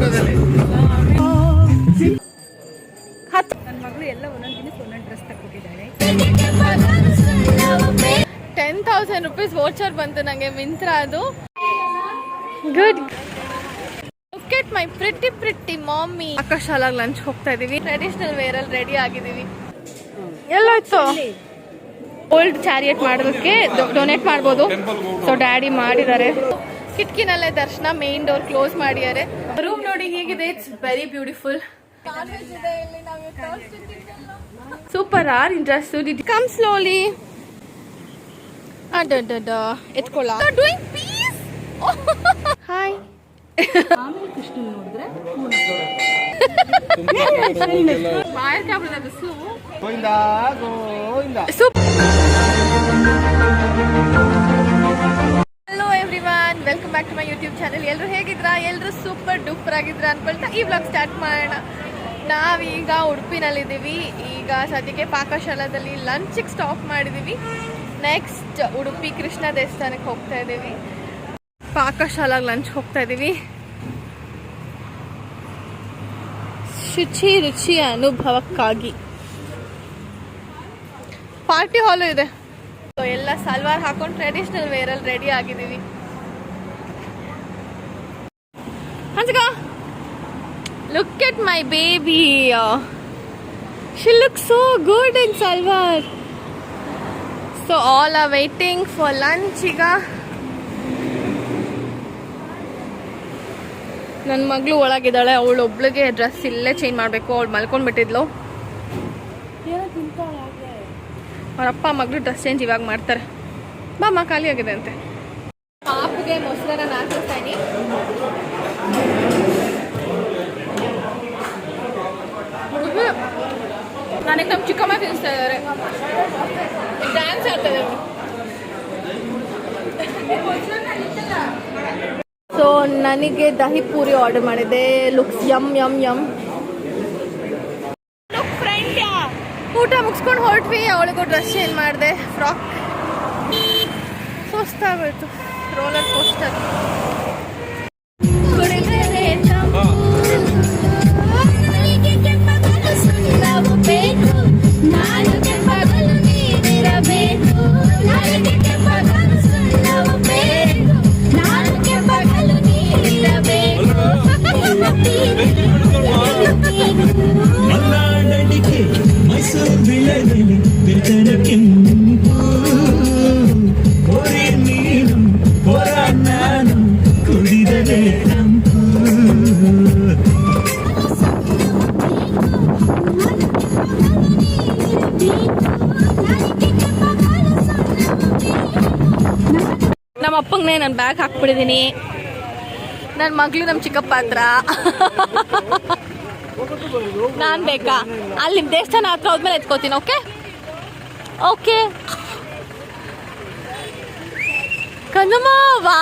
ನನ್ನ ಮಗಳು ಎಲ್ಲ ಒಂದೊಂದು ದಿನಕ್ಕೆ ಒಂದೊಂದು dress ten thousand rupees voucher ಬಂತು ನನಗೆ ಮಿಂತ್ರ ಅದು. Good look my pretty pretty ಮಾಮಿ ಆಕಾಶಾಲಾಗ್ ಲಂಚ್ ಹೋಗ್ತಾ ಇದೀವಿ. ಟ್ರೆಡಿಷನಲ್ ವೇರ್ ಅಲ್ಲಿ ರೆಡಿ ಆಗಿದೀವಿ ಎಲ್ಲೋಯ್ತು? ಓಲ್ಡ್ ಚಾರಿಯೇಟ್ ಮಾಡೋದಕ್ಕೆ ಡೊನೇಟ್ ಮಾಡ್ಬೋದು. ಸೊ ಡ್ಯಾಡಿ ಮಾಡಿದ್ದಾರೆ. ಕಿಟಕಿನಲ್ಲೇ ದರ್ಶನ ಮೇನ್ ಡೋರ್ ಕ್ಲೋಸ್ ಮಾಡಿದ್ದಾರೆ. ರೂಮ್ ನೋಡಿ ಹೇಗಿದೆ it's very beautiful super are interest come slowly ಅಡ್ಡ ಎತ್ಕೊಳ್ಳ ಡೂಯಿಂಗ್ ಪೀಸ್ ಹಾಯ್ ಆಮೇಲೆ ಕೃಷ್ಣ ನೋಡಿದ್ರೆ ಬಾಯರ್ ಕ್ಯಾಬ್ರದ ಬಿಸಿಲು Govinda Govinda. Soup back to my YouTube channel ಎಲ್ಲರೂ ಹೇಗಿದ್ರಾ? ಎಲ್ಲರೂ ಸೂಪರ್ ಡೂಪರ್ ಆಗಿದ್ರಾ ಅನ್ಕೊಳ್ತಾ ಈ ಬ್ಲಾಗ್ ಸ್ಟಾರ್ಟ್ ಮಾಡೋಣ. ನಾವೀಗ ಉಡುಪಿನಲ್ಲಿದ್ದೀವಿ. ಈಗ ಸದ್ಯಕ್ಕೆ ಪಾಕಶಾಲಾದಲ್ಲಿ ಲಂಚಿಗೆ ಸ್ಟಾಪ್ ಮಾಡಿದ್ದೀವಿ. ನೆಕ್ಸ್ಟ್ ಉಡುಪಿ ಕೃಷ್ಣ ದೇವಸ್ಥಾನಕ್ಕೆ ಹೋಗ್ತಾ ಇದ್ದೀವಿ. ಪಾಕಶಾಲಾಗ ಲಂಚ್ ಹೋಗ್ತಾ ಇದ್ದೀವಿ. ಶುಚಿ ರುಚಿ ಅನುಭವಕ್ಕಾಗಿ. ಪಾರ್ಟಿ ಹಾಲು ಇದೆ. ಎಲ್ಲ ಸಲ್ವಾರ್ ಹಾಕೊಂಡು ಟ್ರೆಡಿಷನಲ್ ವೇರಲ್ಲಿ ರೆಡಿ ಆಗಿದ್ದೀವಿ. ಹಂಚಕ look at my baby she look so good in salwar so all are waiting for lunch ಈಗ ನನ್ನ ಮಗಳು ಒಳಗಿದ್ದಾಳೆ. ಅವಳು ಒಬ್ಳಿಗೆ ಡ್ರೆಸ್ ಇಲ್ಲೇ ಚೇಂಜ್ ಮಾಡಬೇಕು. ಅವಳು ಮಲ್ಕೊಂಡ್ಬಿಟ್ಟಿದ್ಲು ಅವ್ರ ಅಪ್ಪ, ಮಗಳು ಡ್ರೆಸ್ ಚೇಂಜ್ ಇವಾಗ ಮಾಡ್ತಾರೆ. ಬಾಮ್ಮ, ಖಾಲಿ ಆಗಿದೆ ಅಂತೆ. ಪಾಪಗೆ ಮೊಸರನ್ನ ಹಾಕಿಸ್ತಾನೆ ನನಗೆ ನಮ್ಮ ಚಿಕ್ಕಮ್ಮ ತಿನ್ನಿಸ್ತಾ ಇದ್ದಾರೆ ಡ್ಯಾನ್ಸ್ ಆಗ್ತದೆ ಸೊ ನನಗೆ ದಹಿ ಪೂರಿ ಆರ್ಡರ್ ಮಾಡಿದೆ. Looks yum yum yum friend ಊಟ ಮುಗಿಸ್ಕೊಂಡು ಹೊರಟ್ವಿ. ಅವಳಿಗೂ ಡ್ರೆಸ್ ಚೇಂಜ್ ಮಾಡಿದೆ. ಫ್ರಾಕ್ ಸುಸ್ತಾಗೋಯ್ತು ರೋಲರ್ ಕೋಸ್ಟರ್ ಹಾಕ್ಬಿಟ್ಟಿದ್ದೀನಿ ನನ್ನ ಮಗಳು ನಮ್ಮ ಚಿಕ್ಕಪ್ಪ ಹತ್ರ. ನಾನು ಬೇಕಾ? ಅಲ್ಲಿ ದೇವಸ್ಥಾನ ಹತ್ರ ಹೋದ್ಮೇಲೆ ಎತ್ಕೋತೀನಿ, ಓಕೆ? ಓಕೆ. ಕನುಮ ವಾ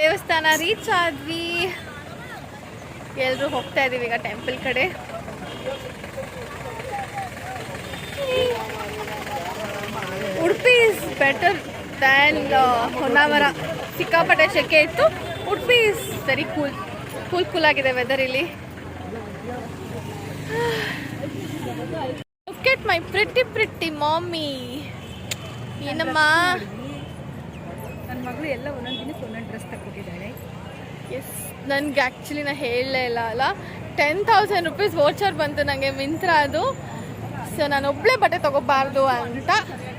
ದೇವಸ್ಥಾನ ರೀಚ್ ಆದ್ವಿ. ಎಲ್ಲರೂ ಹೋಗ್ತಾ ಇದೀವಿ ಈಗ ಟೆಂಪಲ್ ಕಡೆ. Udupi is better than Honnavar. ಸಿಕ್ಕಾಪಟ್ಟೆ ಶೆಕೆ ಇತ್ತು. Udupi is very cool cool cool ಆಗಿದೆ ವೆದರ್ ಇಲ್ಲಿ. Look at my pretty pretty ಮಾಮಿ ಏನಮ್ಮ? ನನ್ನ ಮಗಳು ಎಲ್ಲ ಒಂದೊಂದು ದಿನಕ್ಕೆ ಒಂದೊಂದು ಡ್ರೆಸ್ ತಗೊಟ್ಟಿದ್ದಾಳೆ ಎಸ್ ನನಗೆ ಆ್ಯಕ್ಚುಲಿ ನಾನು ಹೇಳಲೇ ಇಲ್ಲ ಅಲ್ಲ. ಟೆನ್ ತೌಸಂಡ್ ರುಪೀಸ್ ವೋಚರ್ ಬಂತು ನನಗೆ ಮಿಂತ್ರ ಅದು. ಸೊ ನಾನು ಒಬ್ಳೆ ಬಟ್ಟೆ ತಗೋಬಾರ್ದು ಅಂತ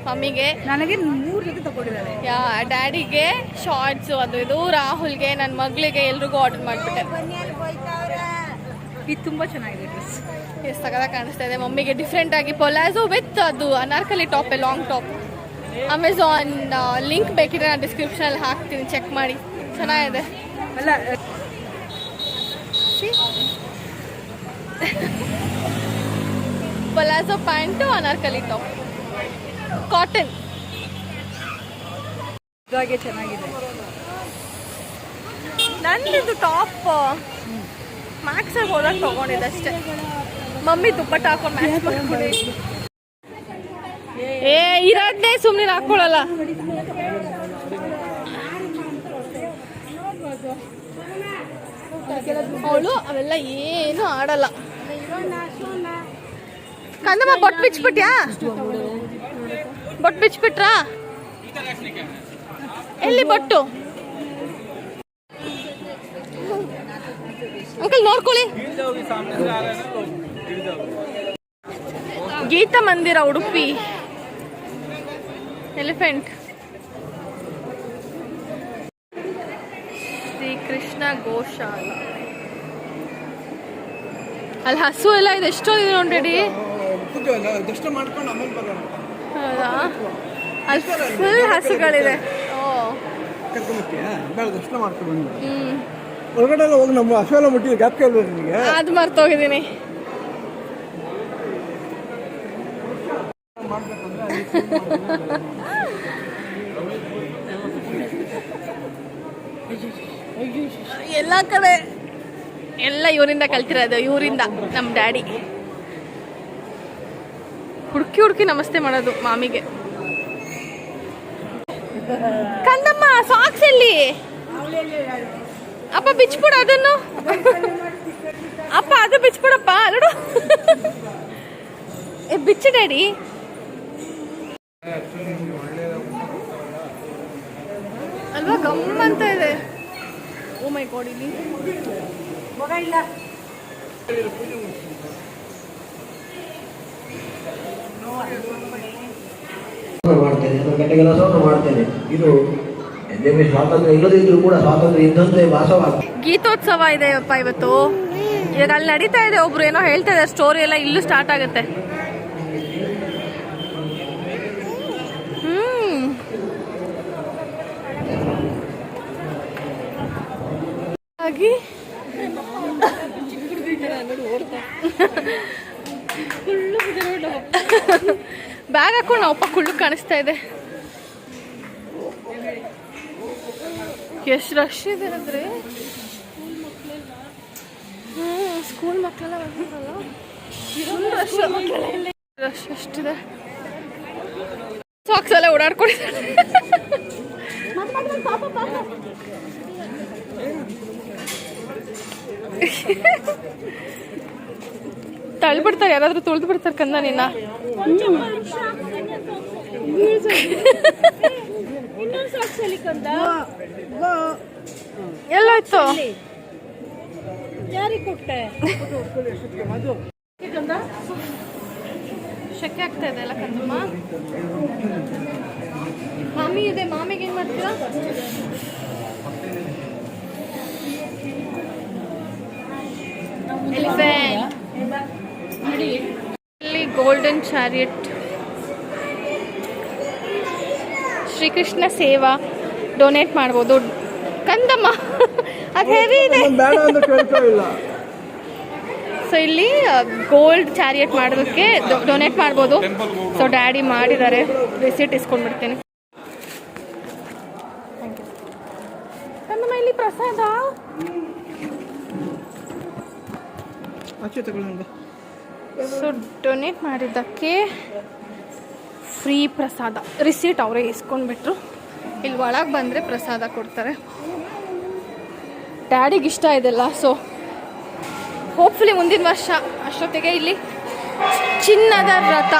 ಮಮ್ಮಿಗೆ. ನನಗೆ ಮೂರು ಜೊತೆ ತಗೊಂಡಿದ್ದಾರೆ. ಯಾ ಡ್ಯಾಡಿಗೆ ಶಾರ್ಟ್ಸ್ ಅದು ಇದು ರಾಹುಲ್ಗೆ ನನ್ನ ಮಗಳಿಗೆ ಎಲ್ರಿಗೂ ಆರ್ಡರ್ ಮಾಡಿಬಿಟ್ಟೆ. ಇದು ತುಂಬ ಚೆನ್ನಾಗಿದೆ ಡ್ರೆಸ್ ಎಷ್ಟು ಸಗದ ಕಾಣಿಸ್ತಾ ಇದೆ. ಮಮ್ಮಿಗೆ ಡಿಫ್ರೆಂಟ್ ಆಗಿ ಪೊಲಾಝೋ ವಿತ್ ಅದು Anarkali top long top Amazon link ಬೇಕಿದ್ರೆ ನಾನು ಡಿಸ್ಕ್ರಿಪ್ಷನಲ್ಲಿ ಹಾಕ್ತೀನಿ ಚೆಕ್ ಮಾಡಿ. ಚೆನ್ನಾಗಿದೆ. ಅಲ್ಲ palazzo pant Anarkali top cotton ಇದಾಗೆ ಚೆನ್ನಾಗಿದೆ. ನಂದಿದು ಟಾಪ್ ಮ್ಯಾಕ್ಸಾಗಿ ಹೋದಾಗ ತಗೊಂಡಿದ್ದೆ ಅಷ್ಟೇ. ಮಮ್ಮಿ ದುಪ್ಪಟ್ಟ ಹಾಕೊಂಡು ಮ್ಯಾಚ್ ಮಾಡ್ಕೊಂಡು. ಏ ಇರೋದ್ನೇ ಸುಮ್ಮನೆ ಹಾಕೊಳ್ಳಲ್ಲ ಅವಳು ಅವೆಲ್ಲ ಏನು ಆಡಲ್ಲ. ಕಂದಮ್ಮ, ಬೊಟ್ಟು ಬಿಚ್ಬಿಟ್ಯಾ? ಬೊಟ್ ಬಿಚ್ಬಿಟ್ರಾ? ಎಲ್ಲಿ ಬೊಟ್ಟು? ಅಂಕಲ್, ನೋಡ್ಕೊಳ್ಳಿ. ಗೀತಾ ಮಂದಿರ ಉಡುಪಿ. ಎಲಿಫೆಂಟ್. ಶ್ರೀ ಕೃಷ್ಣ ಗೋಶಾಲ. ಅಲ್ಲಿ, ಹಸು ಎಲ್ಲ ಇದೆ. ಎಷ್ಟೋ ಇದೆ ನೋಡ್ರಿ ದರ್ಶನ ಮಾಡ್ಕೊಂಡು ಆಮೇಲೆ ಬರೋಣ. ಹೌದಾ? ಅಲ್ಲಿ ಫುಲ್ ಹಸುಗಳಿದೆ. ಓ. ಬೇಡ ದರ್ಶನ ಮಾಡ್ಕೊಂಡು ಬಂದು ಹೊರಗಡೆ ಎಲ್ಲ ಹೋಗಿ ನಮ್ಮ ಅಶ್ವೆಲ್ಲ ಮುಟ್ಟಿದ್ದು ಗ್ಯಾಪ್ ಇಲ್ವ ನಿನಗೆ. ಅದು ಮರ್ತೋಗಿದ್ದೀನಿ. ಎಲ್ಲ ಕಡೆ ಎಲ್ಲ ಇವರಿಂದ ಕಲ್ತಿರೋದು ಇವರಿಂದ ನಮ್ಮ ಡ್ಯಾಡಿ. ಹುಡುಕಿ ಹುಡುಕಿ ನಮಸ್ತೆ ಮಾಡೋದು ಮಾಮಿಗೆ. ಕಂದಮ್ಮ ಸಾಕ್ಸ್ ಎಲ್ಲಿ? ಅಪ್ಪ ಬಿಚ್ಬಿಡು ಅದನ್ನು. ಅಪ್ಪ, ಅದು ಬಿಚ್ಬಿಡಪ್ಪ ನೋಡು. ಬಿಚ್ಚು, ಡ್ಯಾಡಿ. ಅಲ್ವಾ ಗಮ್ ಅಂತ ಇದೆ ಓ ಮೈ ಗಾಡ್ ಇಲ್ಲಿ. ಮಾಡ್ತೇನೆ, ಅಥವಾ ಕೆಟ್ಟ ಕೆಲಸವನ್ನು ಮಾಡ್ತೇನೆ. ಇದು ಎಂದೇ ಸ್ವಾತಂತ್ರ್ಯ ಇಲ್ಲದಿದ್ರೂ ಕೂಡ ಸ್ವಾತಂತ್ರ್ಯ ಇದ್ದಂತೆ ಭಾಸವಾಗ್ತದೆ ಗೀತೋತ್ಸವ ಇದೆ ಅಪ್ಪ ಇವತ್ತು. ಇವಾಗ ಅಲ್ಲಿ ನಡೀತಾ ಇದೆ, ಒಬ್ರು ಏನೋ ಹೇಳ್ತಾ ಇದ್ದಾರೆ ಸ್ಟೋರಿ ಎಲ್ಲ ಇಲ್ಲೂ ಸ್ಟಾರ್ಟ್ ಆಗುತ್ತೆ. ಹ್ಮ್. ಹಾಗೆ. ಬ್ಯಾಗ್ ಹಾಕೊಂಡು ಅಪ್ಪ ಕುಳ್ಳು ಕಾಣಿಸ್ತಾ ಇದೆ. ಎಷ್ಟು ರಶ್ ಇದೆ ಅಂದ್ರೆ. ಹ್ಮ್ ಸ್ಕೂಲ್ ಮಕ್ಕಳೆಲ್ಲ ರಶ್ ಎಷ್ಟಿದೆ ಸಾಕ್ಸ್ ಎಲ್ಲ ಓಡಾಡ್ಕೊಂಡಿದ್ದಾರೆ. ತಳ್ಬಿಡ್ತಾರೆ, ಯಾರಾದ್ರೂ ತುಳಿದು ಬಿಡ್ತಾರೆ ಕಂದ ನಿನ್ನ. ಎಲ್ಲಾಯ್ತು? ಶೆಕೆ ಆಗ್ತಾ ಇದೆ ಅಲ್ಲ ಕಂದಮ್ಮ? ಮಾಮಿ ಇದೆ, ಮಾಮಿಗೆ ಏನ್ ಮಾಡ್ತೀರಾ? ಎಲಿಫೆಂಟ್. ಗೋಲ್ಡನ್ ಚಾರಿಯಟ್ ಶ್ರೀಕೃಷ್ಣ ಸೇವಾ. ಡೊನೇಟ್ ಮಾಡ್ಬೋದು. ಕಂದಮ್ಮ ಅದು ಹೆವಿ ಇದೆ. ಸೊ ಇಲ್ಲಿ. ಗೋಲ್ಡ್ ಚಾರಿಯಟ್ ಮಾಡೋದಕ್ಕೆ ಡೊನೇಟ್ ಮಾಡ್ಬೋದು. ಸೊ ಡ್ಯಾಡಿ ಮಾಡಿದ್ದಾರೆ. ರಿಸಿಟ್ ಇಸ್ಕೊಂಡ್ಬಿಡ್ತೀನಿ. ಕಂದಮ್ಮ ಇಲ್ಲಿ ಪ್ರಸಾದ? ಆಚೆ ತಗೊಳ್ಳೋಣ ಡೊನೇಟ್ ಮಾಡಿದ್ದಕ್ಕೆ ಫ್ರೀ ಪ್ರಸಾದ. ರಿಸೀಟ್ ಅವರೇ ಇಸ್ಕೊಂಡ್ಬಿಟ್ರು. ಇಲ್ಲಿ ಒಳಗೆ ಬಂದರೆ ಪ್ರಸಾದ ಕೊಡ್ತಾರೆ. ಡ್ಯಾಡಿಗೆ ಇಷ್ಟ ಇದೆಲ್ಲ ಸೊ ಹೋಪ್ಫುಲಿ ಮುಂದಿನ ವರ್ಷ ಅಷ್ಟೊತ್ತಿಗೆ ಇಲ್ಲಿ ಚಿನ್ನದ ರಥ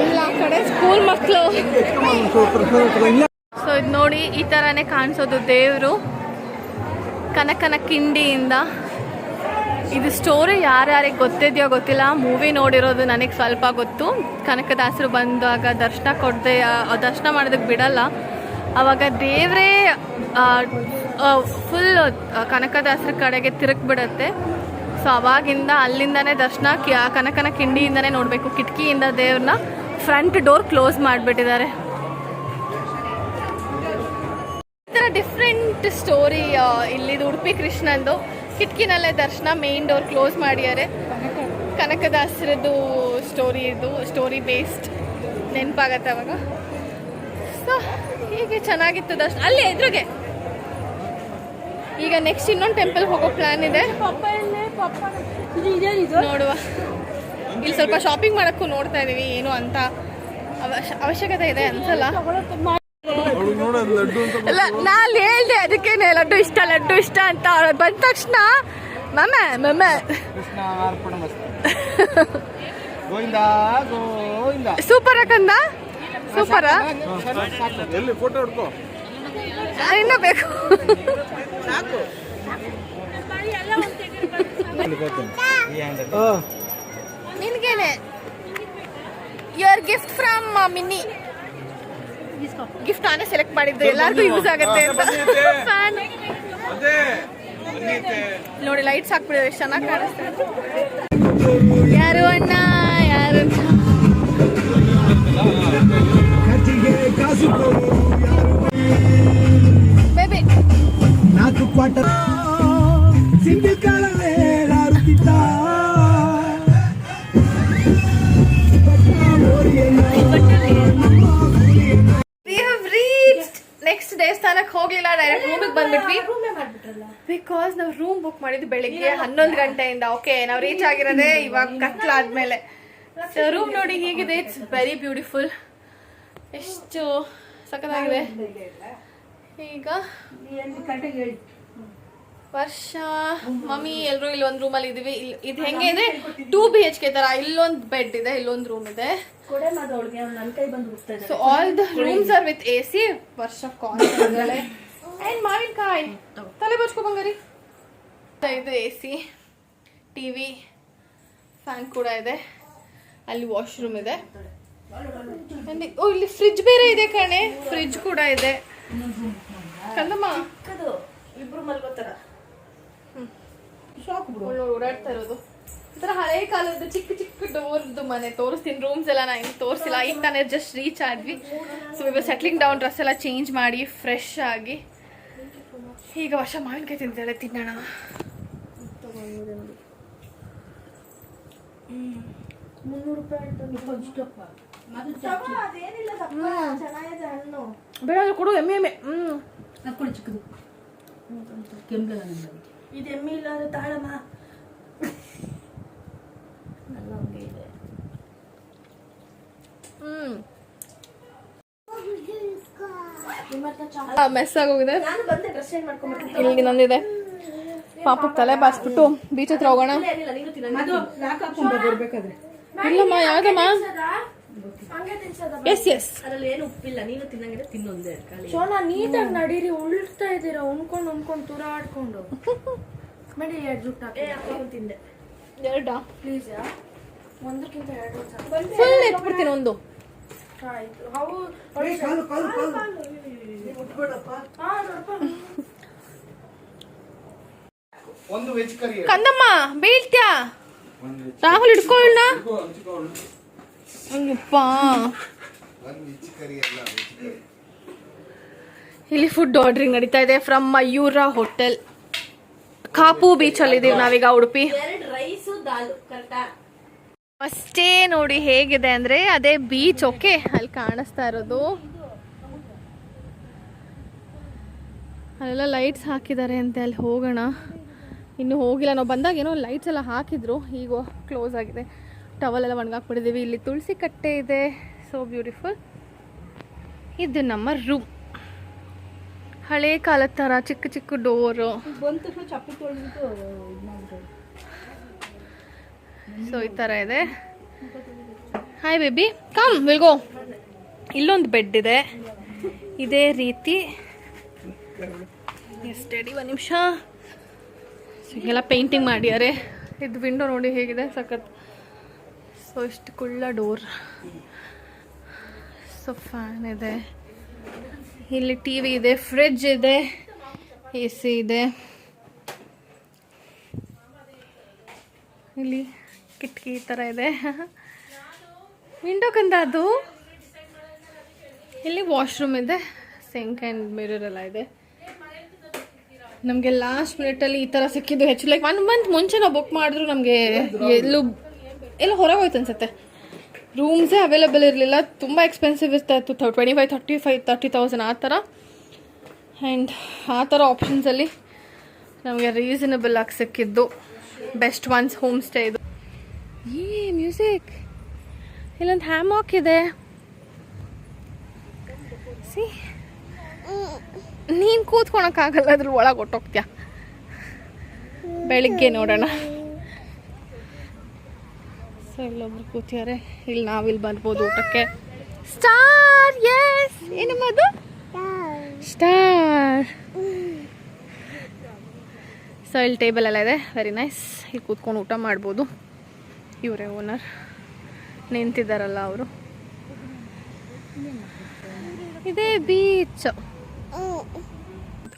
ಎಲ್ಲ ಕಡೆ ಸ್ಕೂಲ್ ಮಕ್ಕಳು ನೋಡಿ, ಈ ಥರನೇ ಕಾಣಿಸೋದು ದೇವರು. ಕನಕನ ಕಿಂಡಿಯಿಂದ. ಇದು ಸ್ಟೋರಿ ಯಾರ್ಯಾರಿಗೆ ಗೊತ್ತಿದೆಯೋ ಗೊತ್ತಿಲ್ಲ. ಮೂವಿ ನೋಡಿರೋದು ನನಗೆ ಸ್ವಲ್ಪ ಗೊತ್ತು. ಕನಕದಾಸರು ಬಂದಾಗ ದರ್ಶನ ಕೊಡದೆ ದರ್ಶನ ಮಾಡೋದಕ್ಕೆ ಬಿಡಲ್ಲ. ಆವಾಗ ದೇವರೇ ಫುಲ್ ಕನಕದಾಸರ ಕಡೆಗೆ ತಿರುಗ್ಬಿಡತ್ತೆ ಸೊ ಅವಾಗಿಂದ ಅಲ್ಲಿಂದನೇ ದರ್ಶನ ಕನಕನ ಕಿಂಡಿಯಿಂದನೇ ನೋಡಬೇಕು. ಕಿಟಕಿಯಿಂದ ದೇವ್ರನ್ನ ಫ್ರಂಟ್ ಡೋರ್ ಕ್ಲೋಸ್ ಮಾಡಿಬಿಟ್ಟಿದ್ದಾರೆ. ಈ ಡಿಫ್ರೆಂಟ್ ಸ್ಟೋರಿ ಇಲ್ಲಿದು ಉಡುಪಿ ಕೃಷ್ಣಂದು. ಕಿಟಕಿನಲ್ಲೇ ದರ್ಶನ ಮೇನ್ ಡೋರ್ ಕ್ಲೋಸ್ ಮಾಡ್ಯಾರೆ ಕನಕದಾಸರದ್ದು ಸ್ಟೋರಿ ಇದು ಸ್ಟೋರಿ ಬೇಸ್ಡ್ ನೆನಪಾಗತ್ತೆ ಅವಾಗ. ಸೊ ಹೀಗೆ ಚೆನ್ನಾಗಿತ್ತು ದರ್ಶನ. ಅಲ್ಲಿ, ಎದುರಿಗೆ. ಈಗ ನೆಕ್ಸ್ಟ್ ಇನ್ನೊಂದು ಟೆಂಪಲ್ ಹೋಗೋ ಪ್ಲಾನ್ ಇದೆ. ನೋಡುವ. ಇಲ್ಲಿ ಸ್ವಲ್ಪ ಶಾಪಿಂಗ್ ಮಾಡೋಕ್ಕೂ ನೋಡ್ತಾ ಇದ್ದೀವಿ ಏನು ಅಂತ ಅವಶ್ಯ- ಅವಶ್ಯಕತೆ ಇದೆ ಅನ್ಸಲ್ಲ. ಅಲ್ಲ ನಾನು ಹೇಳ್ದೆ ಅದಕ್ಕೇನೆ ಲಡ್ಡು ಇಷ್ಟ ಲಡ್ಡು ಇಷ್ಟ ಅಂತ ಅವ್ರು ಬಂದ ತಕ್ಷಣ ಮಮ್ಮೆ ಮಮ್ಮೆ. ಕೃಷ್ಣ ಅರ್ಪಣ ಮಸ್ತು. ಗೋವಿಂದ ಗೋವಿಂದ. ಸೂಪರ್ ಅಕ್ಕಂದ ಸೂಪರ ಎಲ್ಲಿ ಫೋಟೋ ಹಿಡ್ಕೋ? ಇನ್ನೂ ಬೇಕು. ನಿನ್ಗೇನೆ. Your gift from Minni gift ನಾನೇ ಸೆಲೆಕ್ಟ್ ಮಾಡಿದ್ದು. ಎಲ್ಲರಿಗೂ ಯೂಸ್ ಆಗುತ್ತೆ ಅಂತ. ನೋಡಿ ಲೈಟ್ಸ್ ಹಾಕ್ಬಿಡಿದ್ರೆ ಎಷ್ಟು ಚೆನ್ನಾಗಿ ಕಾಣಿಸ್ತಾರೆ ಯಾರು ಅಣ್ಣ? ಯಾರು ಬುಕ್ ಮಾಡಿದ್ದು ಬೆಳಿಗ್ಗೆ ಹನ್ನೊಂದು ಗಂಟೆಯಿಂದ. ಓಕೆ ನಾವು ರೀಚ್ ಆಗಿರೋದೇ ಇವಾಗ ಕತ್ಲಾದ್ಮೇಲೆ ರೂಮ್ ನೋಡಿ ಹೀಗಿದೆ? ಇಟ್ಸ್ ವೆರಿ ಬ್ಯೂಟಿಫುಲ್ ಎಷ್ಟು ಸಖತ್ತಾಗಿದೆ. ಈಗ ವರ್ಷ ಮಮ್ಮಿ ಎಲ್ಲರೂ ಇಲ್ಲಿ ಒಂದು ರೂಮಲ್ಲಿ ಇದೀವಿ. ಇದು ಹೆಂಗೆ ಅಂದ್ರೆ ಟೂ ಬಿ ಎಚ್ ಕೆ ತರ. ಇಲ್ಲೊಂದು ಬೆಡ್ ಇದೆ ಇಲ್ಲೊಂದು ರೂಮ್ ಇದೆ. So all the rooms are with A C ವರ್ಷ ಕಾಲ್ ಅಂಡ್ ಮಾವಿನಕಾಯಿ? ತಲೆ ಬಚ್ಕೊ ಬಂಗಾರಿ. ಇದು A C T V fan ಕೂಡ ಇದೆ. ಅಲ್ಲಿ ವಾಶ್ರೂಮ್ ಇದೆ. ಓ ಇಲ್ಲಿ ಫ್ರಿಜ್ ಬೇರೆ ಇದೆ ಕಣೆ. ಫ್ರಿಜ್ ಕೂಡ ಇದೆ. ಕಂದಮ್ಮ ಮಲ್ಕೋತಾರ ಓಡಾಡ್ತಾ ಇರೋದು. ಒಂಥರ ಹಳೆ ಕಾಲದ ಚಿಕ್ಕ ಚಿಕ್ಕ ಡೋರ್ದು ಮನೆ. ತೋರಿಸ್ತೀನಿ ರೂಮ್ಸ್ ಎಲ್ಲ ನಾನು ತೋರಿಸಿಲ್ಲ. ಈಗ ತಾನೇ ಜಸ್ಟ್ ರೀಚ್ ಆದ್ವಿ. ಸೊ ಇವಾಗ ಸೆಟ್ಲಿಂಗ್ ಡೌನ್ ಡ್ರೆಸ್ ಎಲ್ಲ ಚೇಂಜ್ ಮಾಡಿ ಫ್ರೆಶ್ ಆಗಿ. ಈಗ ವರ್ಷ ಮಾವಿನಕಾಯಿ ತಿಂತಾಳೆ ತಿನ್ನೋಣ. ಬೇಡ ಅದು ಕೊಡು ಎಮ್ಮೆ ಎಮ್ಮೆ ಹಾಕೊಳ್ಳಿ ಚಿಕ್ಕದು ಕೆಂಪಲ ಇದು ಎಮ್ಮೆ ಇಲ್ಲ ಅಂದ್ರೆ ತಾಳಮ್ಮ ಹ್ಮ್ ಮೆಸ್ ಆಗೋಗಿದೆ ಇಲ್ಲಿ ನಂದಿದೆ ಪಾಪಕ್ಕೆ ತಲೆ ಬಾಸ್ಬಿಟ್ಟು ಬೀಚ್ ಹತ್ರ ಹೋಗೋಣ. ಇಲ್ಲಮ್ಮ ಯಾವ್ದಮ್ಮ ಎಸ್ ಎಸ್ ಅದ್ರಲ್ಲಿ ಏನು ಉಪ್ಪಿಲ್ಲ. ನೀನು ತಿನ್ನಂಗಿದ್ರೆ ತಿನ್ನೊಂದೇ ಖಾಲಿ. ಸೋನಾ ನೀಟಾಗಿ ನಡೀರಿ. ಉಳ್ತಾ ಇದ್ದೀರಾ? ಉಣ್ಕೊಂಡು ಉಣ್ಕೊಂಡು ತುರ ಆಡ್ಕೊಂಡು ಮೇಡಿ ಎರಡು ಜುಟ್ಟು ಹಾಕಿ ತಿಂದೆ. ಎರಡಾ? ಪ್ಲೀಸ್ ಒಂದಕ್ಕಿಂತ ಎರಡು ಫುಲ್ ಎತ್ಬಿಡ್ತೀನಿ ಒಂದು. ಆಯ್ತು. ಅವು ಒಂದು ವೆಜ್ ಕರಿ ಕಂದಮ್ಮ ಬೀಳ್ತ್ಯಾ? ರಾಹುಲ್ ಹಿಡ್ಕೊಳ್ಳ ಅಯ್ಯಪ್ಪ ಇಲ್ಲಿ ಫುಡ್ ಆರ್ಡ್ರಿಂಗ್ ನಡೀತಾ ಇದೆ from Mayura hotel Kapu beach ಅಲ್ಲಿ ಇದೀವಿ ನಾವೀಗ ಉಡುಪಿ. ಎರಡು ರೈಸು ದಾಲು ಕರೆಕ್ಟಾ ಅಷ್ಟೇ ನೋಡಿ ಹೇಗಿದೆ ಅಂದ್ರೆ ಅದೇ ಬೀಚ್ ಓಕೆ ಅಲ್ಲಿ ಕಾಣಿಸ್ತಾ ಇರೋದು. ಅಲ್ಲೆಲ್ಲ ಲೈಟ್ಸ್ ಹಾಕಿದ್ದಾರೆ ಅಂತೆ ಅಲ್ಲಿ ಹೋಗೋಣ. ಇನ್ನು ಹೋಗಿಲ್ಲ. ನಾವು ಬಂದಾಗ ಏನೋ ಲೈಟ್ಸ್ ಎಲ್ಲ ಹಾಕಿದ್ರು. ಈಗ ಕ್ಲೋಸ್ ಆಗಿದೆ. ಟವಲ್ ಎಲ್ಲ ಒಣಗಾಕ್ಬಿಟ್ಟಿದ್ದೀವಿ ಇಲ್ಲಿ ತುಳಸಿ ಕಟ್ಟೆ ಇದೆ. ಸೋ ಬ್ಯೂಟಿಫುಲ್ ಇದು ನಮ್ಮ ರೂಮ್ ಹಳೆ ಕಾಲದ ಥರ ಚಿಕ್ಕ ಚಿಕ್ಕ ಡೋರು ಸೊ ಈ ಥರ ಇದೆ. ಹಾಯ್ ಬೇಬಿ ಕಮ್ ವಿಲ್ಗೋ ಇಲ್ಲೊಂದು ಬೆಡ್ ಇದೆ. ಇದೇ ರೀತಿ. ಸ್ಟೆಡಿ ಒಂದು ನಿಮಿಷ. ಸೊ ಪೇಂಟಿಂಗ್ ಮಾಡ್ಯಾರೆ ಇದು ವಿಂಡೋ ನೋಡಿ ಹೇಗಿದೆ ಸಖತ್. ಸೊ ಇಷ್ಟು ಕುಳ್ಳ ಡೋರ್ ಸೊ ಫ್ಯಾನ್ ಇದೆ. ಇಲ್ಲಿ ಟಿ ವಿ ಇದೆ ಫ್ರಿಡ್ಜ್ ಇದೆ ಎ ಸಿ ಇದೆ. ಇಲ್ಲಿ ಕಿಟಕಿ ಈ ಥರ ಇದೆ. ವಿಂಡೋ ಕಂದ ಅದು? ಇಲ್ಲಿ ವಾಶ್ರೂಮ್ ಇದೆ. ಸಿಂಕ್ ಆ್ಯಂಡ್ ಮಿರರ್ ಎಲ್ಲ ಇದೆ. ನಮಗೆ ಲಾಸ್ಟ್ ಮಿನಿಟಲ್ಲಿ ಈ ಥರ ಸಿಕ್ಕಿದ್ದು ಹೆಚ್ಚು. ಲೈಕ್ ಒನ್ ಮಂತ್ ಮುಂಚೆ ನಾವು ಬುಕ್ ಮಾಡಿದ್ರು ನಮಗೆ ಎಲ್ಲೂ ಎಲ್ಲ ಹೊರಗೆ ಹೋಯ್ತು ಅನ್ಸುತ್ತೆ ರೂಮ್ಸೇ ಅವೈಲೇಬಲ್ ಇರಲಿಲ್ಲ. ತುಂಬ ಎಕ್ಸ್ಪೆನ್ಸಿವ್ ಇರ್ತಾ ಇತ್ತು. Twenty five thirty five thirty thousand ಆ ಥರ ಆ್ಯಂಡ್ ಆ ಥರ ಆಪ್ಷನ್ಸಲ್ಲಿ ನಮಗೆ ರೀಸನಬಲ್ ಆಗಿ ಸಿಕ್ಕಿದ್ದು. ಬೆಸ್ಟ್ ಒನ್ಸ್ ಹೋಮ್ ಸ್ಟೇ ಇದು. ಏ ಮ್ಯೂಸಿಕ್ ಇಲ್ಲೊಂದು ಹ್ಯಾಮಾಕ್ ಇದೆ. ಸಿ ನೀನು ಕೂತ್ಕೊಳಕ್ಕಾಗಲ್ಲ ಅದ್ರ ಒಳಗೆ ಹೊಟ್ಟೋಗ್ತೀಯ ಬೆಳಿಗ್ಗೆ ನೋಡೋಣ. ಇಲ್ಲೊಬ್ರು ಕೂತಿದ್ದಾರೆ. ಇಲ್ಲಿ ನಾವಿಲ್ಲಿ ಬರ್ಬೋದು ಊಟಕ್ಕೆ. ಸ್ಟಾರ್ ಎಸ್ ಏನಮ್ಮದು ಸ್ಟಾರ್ ಸೊ ಇಲ್ಲಿ ಟೇಬಲ್ ಎಲ್ಲ ಇದೆ. ವೆರಿ ನೈಸ್ ಇಲ್ಲಿ ಕೂತ್ಕೊಂಡು ಊಟ ಮಾಡ್ಬೋದು. ಇವರೇ ಓನರ್ ನಿಂತಿದ್ದಾರಲ್ಲ ಅವರು. ಇದೇ ಬೀಚ್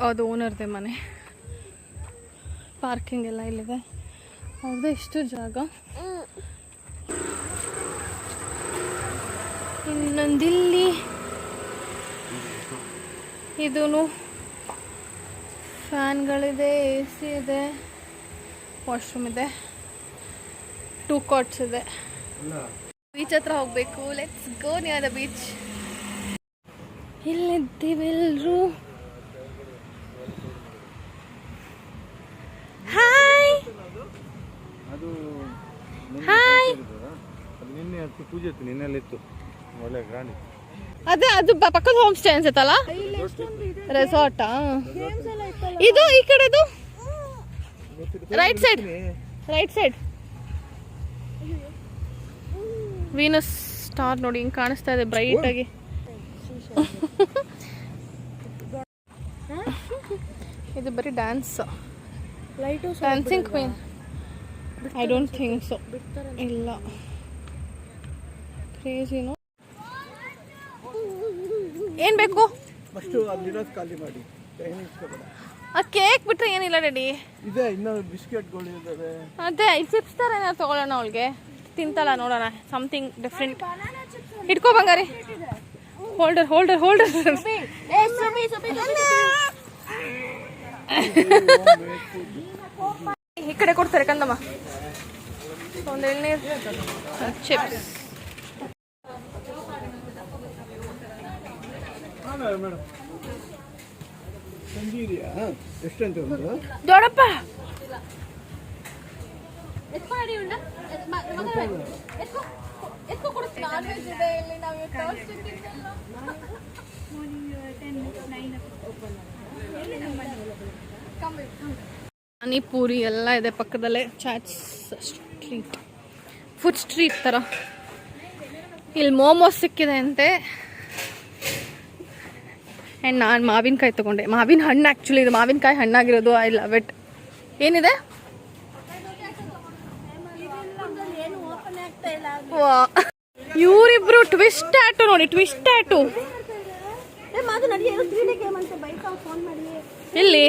ಅದು ಓನರ್ದೆ ಮನೆ. ಪಾರ್ಕಿಂಗ್ ಎಲ್ಲ ಇಲ್ಲಿದೆ. ಅವ್ರದ್ದು ಇಷ್ಟು ಜಾಗ. ಇನ್ನೊಂದಿಲ್ಲಿ ಇದೂ ಫ್ಯಾನ್ಗಳಿದೆ ಎ ಸಿ ಇದೆ ವಾಶ್ರೂಮ್ ಇದೆ ಟೂ ಕಾಟ್ಸ್ ಇದೆ. ಬೀಚ್ ಹತ್ರ ಹೋಗಬೇಕು. Let's go near the beach ಇಲ್ಲಿದ್ದೀವಿ ಎಲ್ರು ಹಾಯ್ ಅದು ಹಾಯ್ ನಿನ್ನೆ ಪೂಜೆ ಇತ್ತು ನಿನ್ನೆಲ್ಲಿತ್ತು. ಒಳ್ಳೆ ಗ್ರಾಂಡ್ ಅದೇ ಅದು ಪಕ್ಕದ ಹೋಮ್ ಸ್ಟೇ ಅನ್ಸುತ್ತಲ್ಲ? ರೆಸಾರ್ಟಾ ಇದು ಈ ಕಡೆದು? Right side right side Venus star ನೋಡಿ ಹಿಂಗೆ ಕಾಣಿಸ್ತಾ ಇದೆ ಬ್ರೈಟ್ ಆಗಿ. ಇದು ಬರೀ dance light dancing queen I don't think so ಇಲ್ಲ. ಕ್ರೇಜಿನೋ ಏನು ಬೇಕು? ಆ ಕೇಕ್ ಬಿಟ್ರೆ ಏನಿಲ್ಲ ರೆಡಿ ಇದೆ ಇನ್ನೂ ಬಿಸ್ಕೆಟ್ಗಳು ಇದ್ದಾವೆ. ಅದೇ ಚಿಪ್ಸ್ ಥರ ಏನಾದ್ರು ತೊಗೊಳ್ಳೋಣ ಅವಳಿಗೆ. ತಿಂತಲ್ಲ ನೋಡೋಣ ಸಮಥಿಂಗ್ ಡಿಫ್ರೆಂಟ್ ಇಟ್ಕೋ ಬಂಗಾರಿ. ಹೋಲ್ಡರ್ ಹೋಲ್ಡರ್ ಹೋಲ್ಡರ್ ಈ ಕಡೆ ಕೊಡ್ತಾರೆ ಕಂದಮ್ಮ ಒಂದು ಎಳ್ನೀರು ಚಿಪ್ಸ್ ದೊಡ್ಡಪ್ಪ ಪಾನಿಪೂರಿ ಎಲ್ಲ ಇದೆ ಪಕ್ಕದಲ್ಲೇ. ಚಾಟ್ಸ್ ಸ್ಟ್ರೀಟ್ ಫುಡ್ ಸ್ಟ್ರೀಟ್ ಥರ ಇಲ್ಲಿ ಮೋಮೋಸ್ ಸಿಕ್ಕಿದೆ ಅಂತೆ. ಆ್ಯಂಡ್ ನಾನು ಮಾವಿನಕಾಯಿ ತೊಗೊಂಡೆ. ಮಾವಿನ ಹಣ್ಣು ಆ್ಯಕ್ಚುಲಿ ಇದು ಮಾವಿನಕಾಯಿ ಹಣ್ಣಾಗಿರೋದು ಐ ಲವ್ ಇಟ್ ಏನಿದೆ? ಇವರಿಬ್ರು ಟ್ವಿಸ್ಟ್ ಟ್ಯಾಟು ನೋಡಿ ಟ್ವಿಸ್ಟ್ ಟ್ಯಾಟು ಇಲ್ಲಿ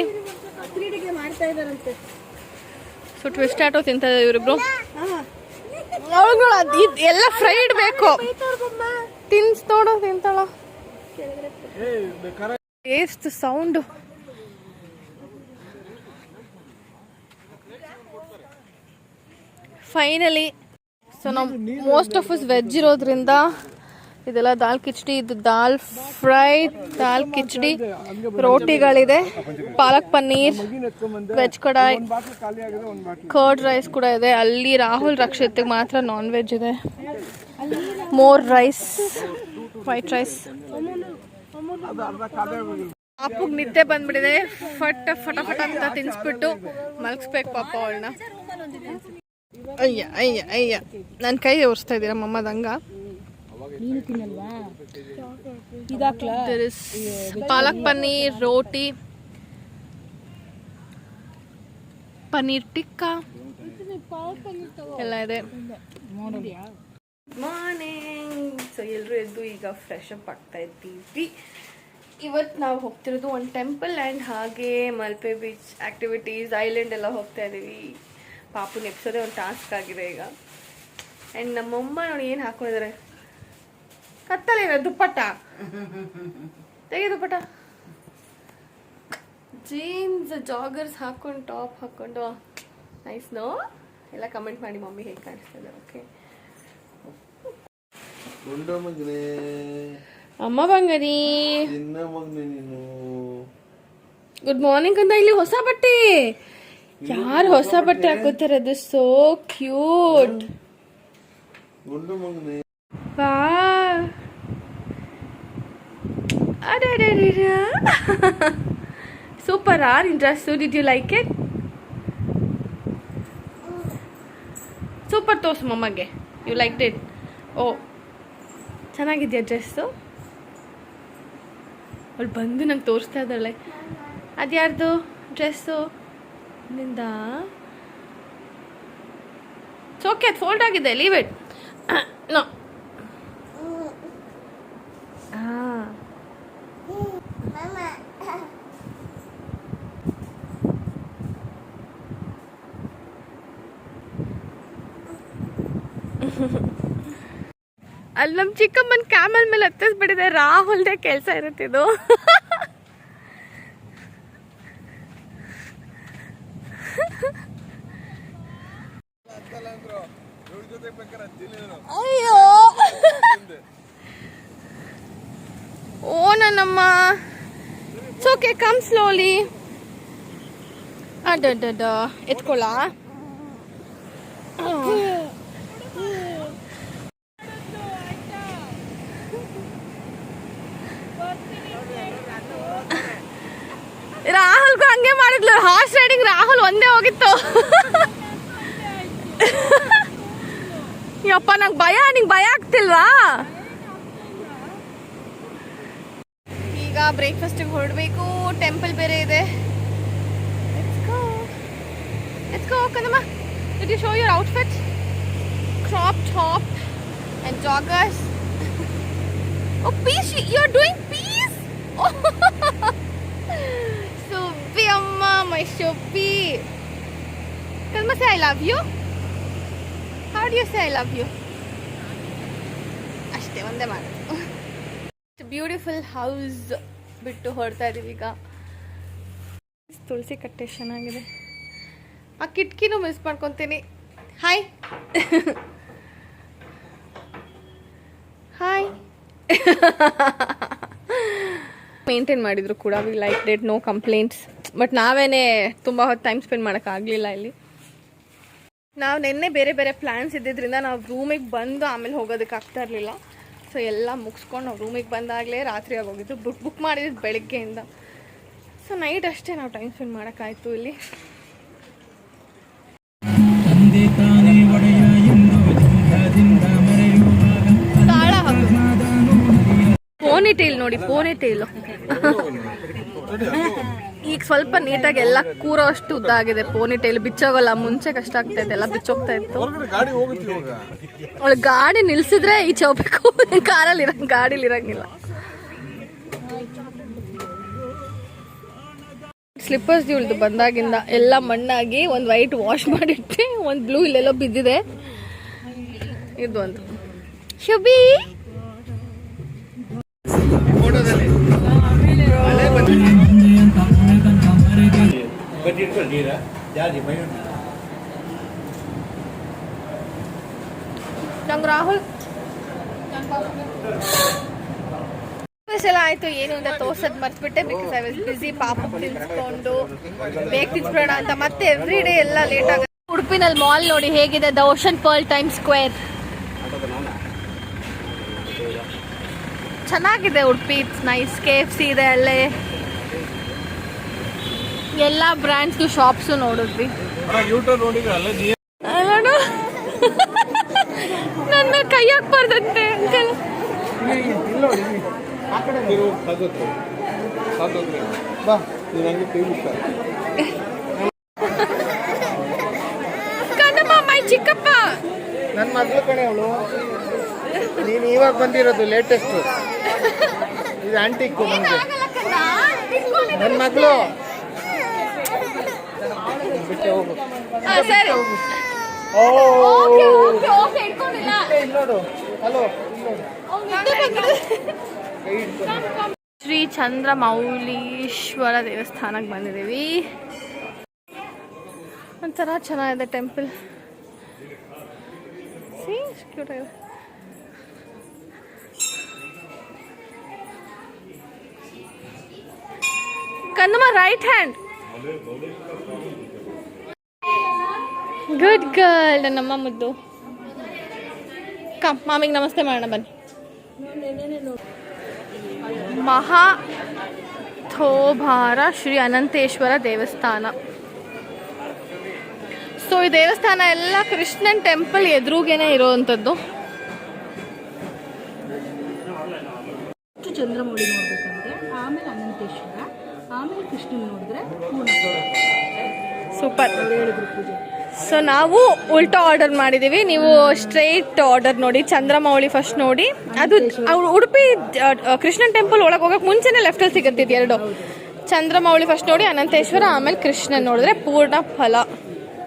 ಸೊ ಟ್ವಿಸ್ಟ್ ಟ್ಯಾಟು ತಿಂತಾರೆ ಇವರಿಬ್ರು. ಎಲ್ಲ ಫ್ರೈಡ್ ಬೇಕು. ತಿನ್ಸ್ ನೋಡು ತಿಂತಾಳ. ಎಷ್ಟು ಸೌಂಡ್ ಫೈನಲಿ ಸೊ ನಾವು ಮೋಸ್ಟ್ ಆಫ್ ಇಸ್ ವೆಜ್ ಇರೋದ್ರಿಂದ ಇದೆಲ್ಲ ದಾಲ್ ಕಿಚಡಿ, ಇದು ದಾಲ್ ಫ್ರೈ, ದಾಲ್ khichdi, ರೋಟಿಗಳಿದೆ, palak paneer veg kadai curd rice ಕೂಡ ಇದೆ. ಅಲ್ಲಿ ರಾಹುಲ್ ರಕ್ಷಿತ್ಗೆ ಮಾತ್ರ ನಾನ್ ವೆಜ್ ಇದೆ. ಮೋರ್ ರೈಸ್ ವೈಟ್ ರೈಸ್ ಅಪ್ಪಗೆ ನಿದ್ದೆ ಬಂದ್ಬಿಟ್ಟಿದೆ. ಫಟ್, ಫಟ ಫಟ ಅಂತ ತಿನ್ಸ್ಬಿಟ್ಟು ಮಲಗಿಸ್ಬೇಕು ಪಾಪ ಅವಳನ್ನ. ಅಯ್ಯ ಅಯ್ಯ ಅಯ್ಯ. ನನ್ನ ಕೈ ಓರಿಸ್ತಾ ಇದ್ದೀರಾ ಮಮ್ಮದಂಗ ಪಾಲಕ್ ಪನ್ನೀರ್, ರೋಟಿ. ಪನ್ನೀರ್ ಟಿಕ್ಕಾ? ಎಲ್ಲ ಇದೆ. ಮಾರ್ನಿಂಗ್ ಸೊ ಎಲ್ಲರೂ ಎದ್ದು ಈಗ ಫ್ರೆಶ್ ಅಪ್ ಆಗ್ತಾ ಇದ್ದೀವಿ. ಇವತ್ತು ನಾವು ಹೋಗ್ತಿರೋದು ಒಂದು ಟೆಂಪಲ್ ಆ್ಯಂಡ್ ಹಾಗೆ ಮಲ್ಪೆ ಬೀಚ್ ಆ್ಯಕ್ಟಿವಿಟೀಸ್ ಐಲ್ಯಾಂಡ್ ಎಲ್ಲ ಹೋಗ್ತಾ ಇದ್ದೀವಿ ಪಾಪು ನೆಪ್ಸೋದೇ ಒಂದು ಟಾಸ್ಕ್ ಆಗಿದೆ ಈಗ. ಆ್ಯಂಡ್ ನಮ್ಮಮ್ಮ ನೋಡಿ ಏನು ಹಾಕೊಂಡಿದ್ದಾರೆ ಕತ್ತಲೇನ ದುಪ್ಪಟ್ಟ. ತೆಗೆ ದುಪ್ಪಟ್ಟ. ಜೀನ್ಸ್ ಜಾಗರ್ಸ್ ಹಾಕೊಂಡು ಟಾಪ್ ಹಾಕ್ಕೊಂಡು ನೈಸ್ ನೋ ಎಲ್ಲ ಕಮೆಂಟ್ ಮಾಡಿ ಮಮ್ಮಿ ಹೇಗೆ ಕಾಣಿಸ್ತದೆ ಓಕೆ ಗುಂಡ ಮಗನೇ. ಅಮ್ಮ ಬಂಗರಿ ಚಿನ್ನ ಮಗನೇ ನೀನು. ಗುಡ್ ಮಾರ್ನಿಂಗ್ ಅಂತ ಇಲ್ಲಿ ಹೊಸ ಬಟ್ಟೆ. ಯಾರು ಹೊಸ ಬಟ್ಟೆ ಅದು ಸೋ ಕ್ಯೂಟ್ ಗುಂಡು ಮಗನೇ. ವಾ. Super are interest did you like it super ತೋರ್ಸು ಮಮ್ಮಗೆ. ಯು ಲೈಕ್ ಇಟ್ ಓ. ಚೆನ್ನಾಗಿದೆಯಾ ಡ್ರೆಸ್ಸು ಅವಳು ಬಂದು ನಂಗೆ ತೋರಿಸ್ತಾ ಇದ್ದಾಳೆ. ಅದ್ಯಾರ್ದು ಡ್ರೆಸ್ಸು ನಿಂದ? ಓಕೆ ಅದು ಫೋಲ್ಡ್ ಆಗಿದೆ ಲೀವ್ ಇಟ್ ನೋ ಅಲ್ಲಿ ನಮ್ಮ ಚಿಕ್ಕಮ್ಮನ ಕ್ಯಾಮಲ್ ಮೇಲೆ ಹತ್ತಿಸ್ಬಿಟ್ಟಿದೆ ರಾಹುಲ್ದೇ ಕೆಲಸ ಇರುತ್ತಿದ್ದು ಅಯ್ಯೋ. ಓ, ನನ್ನಮ್ಮ. ಓಕೆ ಕಮ್ ಸ್ಲೋಲಿ ಅಡ್ಡ ಎತ್ಕೊಳ್ಳ ರಾಹುಲ್ಗೂ ಹಂಗೆ ಮಾಡಿದ್ಲು. ಹಾರ್ಸ್ ರೈಡಿಂಗ್ ರಾಹುಲ್ ಒಂದೇ ಹೋಗಿತ್ತು. ಯಪ್ಪ ನಂಗೆ ಭಯ ನಿಂಗೆ ಭಯ ಆಗ್ತಿಲ್ವಾ ಈಗ ಬ್ರೇಕ್ಫಾಸ್ಟಿಗೆ ಹೊರಡಬೇಕು ಟೆಂಪಲ್ ಬೇರೆ ಇದೆ Let's go, Kanama. Did you show your outfit? Crop top and joggers. Oh, peace! You're doing peace? Sophie, Amma, my Sophie. Kanama, say I love you. How do you say I love you? ಅಷ್ಟೇ ಒಂದೇ ಮಾತು. Beautiful house ಬಿಟ್ಟು ಹೊರಡ್ತಾ ಇದೀವಿ ಈಗ. ತುಳಸಿ ಕಟ್ಟೆ ಚೆನ್ನಾಗಿದೆ. ಆ ಕಿಟಕಿನೂ ಮಿಸ್ ಮಾಡ್ಕೊತೀನಿ. ಹಾಯ್ ಹಾಯ್ ಮೇಂಟೈನ್ ಮಾಡಿದ್ರು ಕೂಡ we like that no complaints but ನಾವೇನೇ ತುಂಬ ಹೊತ್ತು ಟೈಮ್ ಸ್ಪೆಂಡ್ ಮಾಡೋಕ್ಕಾಗಲಿಲ್ಲ ಇಲ್ಲಿ. ನಾವು ನಿನ್ನೆ ಬೇರೆ ಬೇರೆ ಪ್ಲ್ಯಾನ್ಸ್ ಇದ್ದಿದ್ದರಿಂದ ನಾವು ರೂಮಿಗೆ ಬಂದು ಆಮೇಲೆ ಹೋಗೋದಕ್ಕೆ ಆಗ್ತಾ ಇರಲಿಲ್ಲ. ಸೊ ಎಲ್ಲ ಮುಗಿಸ್ಕೊಂಡು ನಾವು ರೂಮಿಗೆ ಬಂದಾಗಲೇ ರಾತ್ರಿ ಆಗೋಗಿದ್ದು ಬುಕ್ ಬುಕ್ ಮಾಡಿದ್ದು ಬೆಳಗ್ಗೆಯಿಂದ. ಸೊ ನೈಟ್ ಅಷ್ಟೇ ನಾವು ಟೈಮ್ ಸ್ಪೆಂಡ್ ಮಾಡೋಕ್ಕಾಯಿತು ಇಲ್ಲಿ. ಪೋನಿ ಟೇಲ್ ನೋಡಿ ಪೋನಿ ಟೇಲು ಈಗ ಸ್ವಲ್ಪ ನೀಟಾಗಿ ಎಲ್ಲ ಕೂರೋ ಅಷ್ಟು ಉದ್ದ ಆಗಿದೆ ಪೋನಿ ಟೈಲ್ ಬಿಚ್ಚೋಗಲ್ಲ ಮುಂಚೆ ಕಷ್ಟ ಆಗ್ತಾ ಇತ್ತು ಎಲ್ಲ ಬಿಚ್ಚೋಗ್ತಾ ಇತ್ತು. ಅವಳು ಗಾಡಿ ನಿಲ್ಸಿದ್ರೆ ಈಚೆ ಹೋಗ್ಬೇಕು. ಕಾರಲ್ಲಿ ಇರಂಗ್ ಗಾಡಿಲಿ ಇರಂಗಿಲ್ಲ. ಸ್ಲಿಪ್ಪರ್ಸ್ ಇವಳ್ದು ಬಂದಾಗಿಂದ ಎಲ್ಲ ಮಣ್ಣಾಗಿ ಒಂದು ವೈಟ್ ವಾಶ್ ಮಾಡಿಟ್ಟು ಒಂದು ಬ್ಲೂ ಇಲ್ಲೆಲ್ಲೋ ಬಿದ್ದಿದೆ. ಇದು ಒಂದು. ಶುಭಿ? ನಂಗೆ ರಾಹುಲ್. ಎಲ್ಲ ಆಯ್ತು ಏನು ಅಂತ ತೋರ್ಸದ್ ಮರ್ತ್ಬಿಟ್ಟೆ ಬಿಕಾಸ್ ಐ ವಾಸ್ ಬಿಸಿ ಪಾಪ ತಿನ್ಸ್ಕೊಂಡು ಬೇಗ ತಿನ್ಸ್ಬಿಡೋಣ ಅಂತ. ಮತ್ತೆ ಎವ್ರಿ ಡೇ ಎಲ್ಲ ಲೇಟ್ ಆಗುತ್ತೆ. ಉಡುಪಿನಲ್ಲಿ ಮಾಲ್ ನೋಡಿ ಹೇಗಿದೆ the ocean pearl time square ಚೆನ್ನಾಗಿದೆ Udupi it's nice K F C ಇದೆ ಅಲ್ಲೇ. ಎಲ್ಲ ಬ್ರ್ಯಾಂಡ್ಸ್ದು ಶಾಪ್ಸು ನೋಡಿದ್ವಿ. ಯೂಟ್ಯೂಬ್ ನೋಡಿದ್ರೆ ಅಲ್ಲ? ನೀ ನೋಡು ನನ್ನ ಕೈ ಹಾಕ್ಬಾರ್ದಂತೆ ಅಂಕಲ್ ತಿರು ಸಾಧೋತ್ರ ಸಾಧೋತ್ರ ಬಾ ನೀನು ಹಂಗೆ ತಿರುಗಿಸ್ತಾರೆ ಕಣ್ಣಮ್ಮ ಮೈ ಚಿಕ್ಕಪ್ಪ. ನನ್ನ ಮಗಳು ಕಣೆ ಅವಳು. ನೀನು ಇವಾಗ ಬಂದಿರೋದು ಲೇಟೆಸ್ಟ್ ಇದು ಆಂಟಿಕ್ ನಮಗೆ. ನನ್ನ ಮಗಳು. ಬಿಟ್ಟೆ ಹೋಗು. ಸರಿ. ಓ. ಓಕೆ ಓಕೆ ಓಕೆ ಇಟ್ಕೊಂಡಿಲ್ಲ. ಇಲ್ಲಿ ನೋಡು ಹಲೋ ಇಲ್ಲಿ ನೋಡು ಕೈ ಶ್ರೀ ಚಂದ್ರ ಮೌಲೀಶ್ವರ ದೇವಸ್ಥಾನಕ್ಕೆ ಬಂದಿದ್ದೀವಿ. ಒಂಥರ ಚೆನ್ನಾಗಿದೆ ಟೆಂಪಲ್. ಆಗಿದೆ. ಕಂದಮ್ಮ ರೈಟ್ ಹ್ಯಾಂಡ್ ಗುಡ್ ಗರ್ಲ್ ನನ್ನಮ್ಮ ಮುದ್ದು. ಕಮ್ ಮಾಮಿಗೆ ನಮಸ್ತೆ ಮಾಡೋಣ, ಬನ್ನಿ. ಮಹಾ ಥೋಭಾರ ಶ್ರೀ ಅನಂತೇಶ್ವರ ದೇವಸ್ಥಾನ. ಸೊ ಈ ದೇವಸ್ಥಾನ ಎಲ್ಲ ಕೃಷ್ಣನ್ ಟೆಂಪಲ್ ಎದುರುಗೇನೆ ಇರೋವಂಥದ್ದು. ಚಂದ್ರಮೌಳಿ ನೋಡ್ಬೇಕಂದ್ರೆ, ಆಮೇಲೆ ಅನಂತೇಶ್ವರ, ಆಮೇಲೆ ಕೃಷ್ಣನ್ ನೋಡಿದ್ರೆ ಸೂಪರ್. ಸೊ ನಾವು ಉಲ್ಟಾ ಆರ್ಡರ್ ಮಾಡಿದೀವಿ. ನೀವು ಸ್ಟ್ರೈಟ್ ಆರ್ಡರ್ ನೋಡಿ ಚಂದ್ರಮೌಳಿ ಫಸ್ಟ್ ನೋಡಿ. ಅದು ಅವ್ರು ಉಡುಪಿ ಕೃಷ್ಣನ್ ಟೆಂಪಲ್ ಒಳಗೆ ಹೋಗಕ್ ಮುಂಚೆನೆ ಲೆಫ್ಟಲ್ಲಿ ಸಿಗುತ್ತೆ ಎರಡು. ಚಂದ್ರಮೌಳಿ ಫಸ್ಟ್ ನೋಡಿ ಅನಂತೇಶ್ವರ ಆಮೇಲೆ ಕೃಷ್ಣನ್ ನೋಡಿದ್ರೆ ಪೂರ್ಣ ಫಲ.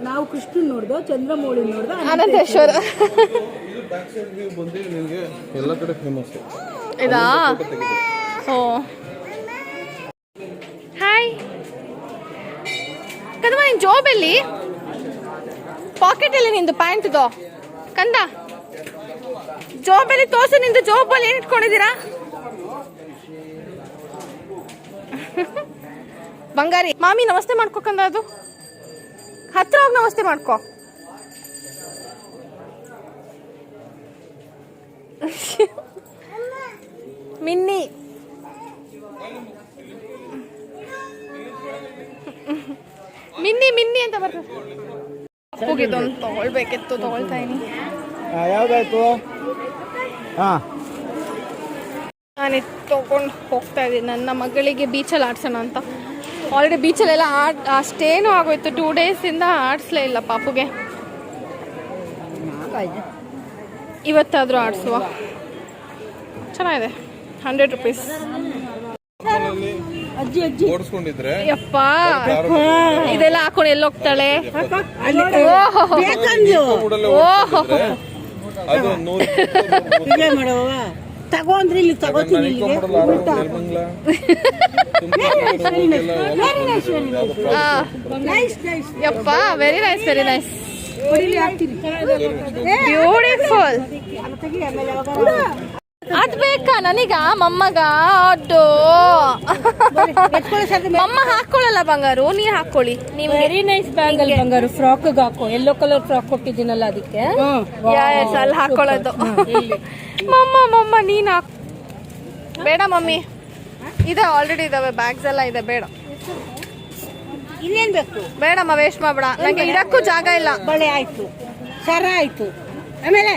ನಾವು ಕೃಷ್ಣನ್ ನೋಡ್ದೋ ಚಂದ್ರಮೌಳಿ ನೋಡ್ದೋ ಅನಂತೇಶ್ವರ. ಇದು ಬ್ಯಾಕ್ ಸೈಡ್ ನಿಮಗೆ ಎಲ್ಲ ಕಡೆ ಫೇಮಸ್ ಇದಾ ಓ. ಹಾಯ್ ಕದಮ್ಮ ನಿನ್ ಪಾಕೆಟ್ ಅಲ್ಲಿ ನಿಂದು ಪ್ಯಾಂಟ್ದು ಕಂದ? ಜೋಬಲ್ಲಿ ತೋರ್ಸು, ನಿಂದು ಜೋಬಲ್ಲಿ ಏನ್ ಇಟ್ಕೊಂಡಿದ್ದೀರಾ? ಬಂಗಾರಿ, ಮಾಮಿ ನಮಸ್ತೆ ಮಾಡ್ಕೋ ಕಂದ ಅದು. ಹತ್ರ ಹೋಗಿ ನಮಸ್ತೆ ಮಾಡ್ಕೋ. ಅಂತ ಬರ್ತದೆ ಅಪ್ಪುಗಿದು ಒಂದು ತಗೊಳ್ಬೇಕಿತ್ತು ತಗೊಳ್ತಾ ಇದೀನಿ. ಯಾವ್ದಾಯ್ತು? ಹಾಂ. ನಾನು ತಗೊಂಡು ಹೋಗ್ತಾ ಇದ್ದೀನಿ ನನ್ನ ಮಗಳಿಗೆ ಬೀಚಲ್ಲಿ ಆಡ್ಸೋಣ ಅಂತ. ಆಲ್ರೆಡಿ ಬೀಚಲ್ಲೆಲ್ಲ ಆಡ್ ಅಷ್ಟೇನು ಆಗೋಯ್ತು. ಟೂ ಡೇಸಿಂದ ಆಡಿಸ್ಲೇ ಇಲ್ಲ ಪಾಪುಗೆ. ಇವತ್ತಾದರೂ ಆಡಿಸುವ. ಚೆನ್ನಾಗಿದೆ. ಹಂಡ್ರೆಡ್ ರುಪೀಸ್ ಅಜ್ಜಿ ಅಜ್ಜಿ. ಓಡಿಸ್ಕೊಂಡಿದ್ರೆ ಯಪ್ಪ ಇದೆಲ್ಲ ಹಾಕೊಂಡು ಎಲ್ಲಿ ಹೋಗ್ತಾಳೆ ಅದು ತಗೊಂಡ್ರಿ ಇಲ್ಲಿ ತಗೋತೀನಿ ಯಪ್ಪ very nice very nice beautiful ಅದ್ ಬೇಕಾ ನನಗ? ಮಮ್ಮಗ ಅಡ್ಡು. ಮಮ್ಮ ಹಾಕೊಳ್ಳಲ್ಲ ಬಂಗಾರು? ನೀ ಹಾಕೊಳ್ಳಿ ನೀವು ವೆರಿ ನೈಸ್ ಬ್ಯಾಂಗಲ್ ಬಂಗಾರು. ಫ್ರಾಕ್ ಹಾಕೋ. ಎಲ್ಲೋ ಕಲರ್ ಫ್ರಾಕ್ ಕೊಟ್ಟಿದ್ದೀನಲ್ಲ ಅದಕ್ಕೆ? ಯಸ್ ಅಲ್ಲಿ ಹಾಕೊಳ್ಳೋದು. ಮಮ್ಮ ಮಮ್ಮ ನೀನ್ ಹಾಕ್. ಬೇಡ ಮಮ್ಮಿ. ಇದೆ ಆಲ್ರೆಡಿ ಇದಾವೆ. ಬ್ಯಾಗ್ಸ್ ಎಲ್ಲ ಇದೆ. ಬೇಡ. ಇನ್ನೇನ್ ಬೇಕು? ಬೇಡಮ್ಮ ವೇಸ್ಟ್ ಮಾಡ್ಬೇಡ. ನಂಗೆ ಇಡಕ್ಕೂ ಜಾಗ ಇಲ್ಲ. ಬಳೆ ಆಯ್ತು. ಸರ ಆಯ್ತು. ಆಮೇಲೆ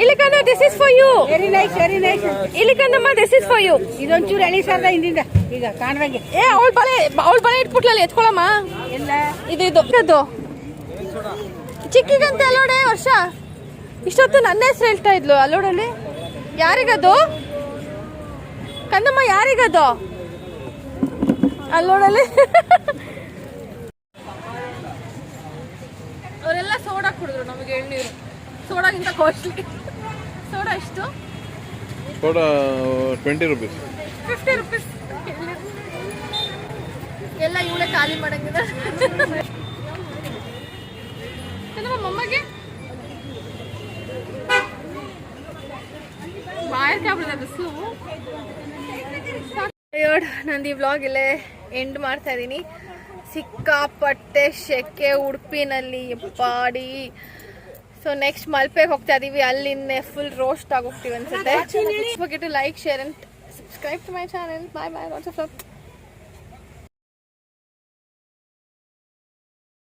ಇಲ್ಲಿಕಂದ this is for you very nice very nice ಇಲ್ಲಿಕಂದಮ್ಮ this is for you ಇದೊಂಚೂರು ಎಳಿ ಸರ್ದ ಹಿಂದಿಂದ. ಈಗ ಕಾಣ್ದಂಗೆ ಏ ಅವಳ ಬಳೆ ಅವಳ ಬಳೆ ಇಟ್ಬಿಟ್ಲಲ್ಲ ಎತ್ಕೊಳಮ್ಮ. ಎಲ್ಲ. ಇದು ಇದು. ಇದು ಚಿಕ್ಕಿಗಂತ ಅಲ್ಲೋಡೆ ವರ್ಷ? ಇಷ್ಟೊತ್ತು ನನ್ನ ಹೆಸರು ಹೇಳ್ತಾ ಇದ್ಲು ಅಲ್ಲೋಡಲ್ಲಿ. ಯಾರಿಗದು? ಕಂದಮ್ಮ ಯಾರಿಗದು? ಅಲ್ಲೋಡಲ್ಲಿ. ಅವರೆಲ್ಲ ಸೋಡಾ ಕುಡಿದ್ರು ನಮಗೆ ಎಳ್ನೀರು. ಸೋಡಾಗಿಂತ ಕಾಸ್ಟ್ಲಿ ಸೋಡಾ ಎಷ್ಟು? Soda twenty rupees fifty rupees ಎಲ್ಲ ಇವಳೆ ಖಾಲಿ ಮಾಡಂಗಿದೆ ನಮ್ಮ ಮಮ್ಮಗೆ? ಬಿಸಿಲು. ನಂದು ಈ ವ್ಲಾಗ್ ಇಲ್ಲೇ ಎಂಡ್ ಮಾಡ್ತಾ ಇದ್ದೀನಿ ಸಿಕ್ಕಾಪಟ್ಟೆ ಶೆಕೆ ಉಡುಪಿನಲ್ಲಿ ಪಾಡಿ ಸೊ ನೆಕ್ಸ್ಟ್ ಮಲ್ಪೆಗೆ ಹೋಗ್ತಾ ಇದೀವಿ. ಅಲ್ಲಿಂದ ಫುಲ್ ರೋಸ್ಟ್ ಆಗಿ ಹೋಗ್ತೀವಿ ಅನ್ಸುತ್ತೆ. Like share and subscribe to my channel bye bye what's